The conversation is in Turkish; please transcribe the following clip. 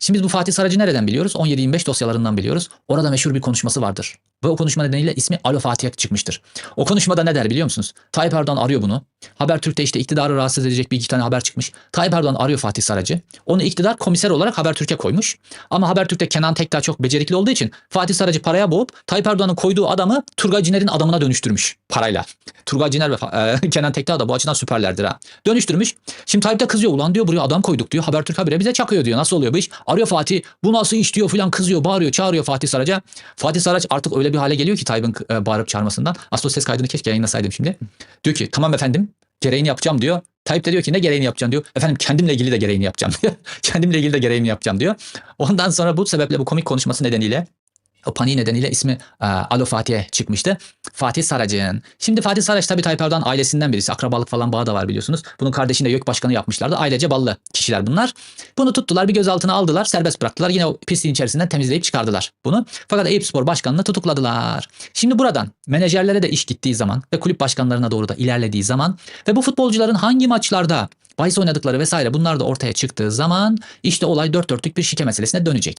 Şimdi biz bu Fatih Saracı nereden biliyoruz? 17-25 dosyalarından biliyoruz. Orada meşhur bir konuşması vardır. Ve o konuşma nedeniyle ismi Alo Fatih'e çıkmıştır. O konuşmada ne der biliyor musunuz? Tayyip Erdoğan arıyor bunu. Habertürk'te işte iktidarı rahatsız edecek bir iki tane haber çıkmış. Tayyip Erdoğan arıyor Fatih Saracı. Onu iktidar komiser olarak Habertürk'e koymuş. Ama Habertürk'te Kenan Tekdağ çok becerikli olduğu için Fatih Saracı paraya boğup Tayyip Erdoğan'ın koyduğu adamı Turgay Ciner'in adamına dönüştürmüş parayla. Turgay Ciner ve e, Kenan Tekdağ da bu açıdan süperlerdir ha. Dönüştürmüş. Şimdi Tayyip de kızıyor. Ulan diyor buraya adam koyduk diyor. Habertürk habire bize çakıyor diyor. Nasıl oluyor bu iş? Arıyor Fatih. Bu nasıl iş diyor filan kızıyor. Bağırıyor çağırıyor Fatih Sarac'a. Fatih Saraç artık öyle bir hale geliyor ki Tayyip'in e, bağırıp çağırmasından. Aslında ses kaydını keşke yayınlasaydım şimdi. Diyor ki tamam efendim gereğini yapacağım diyor. Tayyip de diyor ki ne gereğini yapacağım diyor. Efendim kendimle ilgili de gereğini yapacağım diyor. kendimle ilgili de gereğini yapacağım diyor. Ondan sonra bu sebeple bu komik konuşması nedeniyle o paniği nedeniyle ismi e, Alo Fatih'e çıkmıştı. Fatih Saracı'nın. Şimdi Fatih Saraç tabii Tayyip Erdoğan ailesinden birisi. Akrabalık falan bağı da var biliyorsunuz. Bunun kardeşini de YÖK Başkanı yapmışlardı. Ailece ballı kişiler bunlar. Bunu tuttular bir gözaltına aldılar. Serbest bıraktılar. Yine o pisliğin içerisinden temizleyip çıkardılar bunu. Fakat Eyüp Spor Başkanı'nı tutukladılar. Şimdi buradan menajerlere de iş gittiği zaman ve kulüp başkanlarına doğru da ilerlediği zaman ve bu futbolcuların hangi maçlarda bahis oynadıkları vesaire bunlar da ortaya çıktığı zaman işte olay dört dörtlük bir şike meselesine dönecek.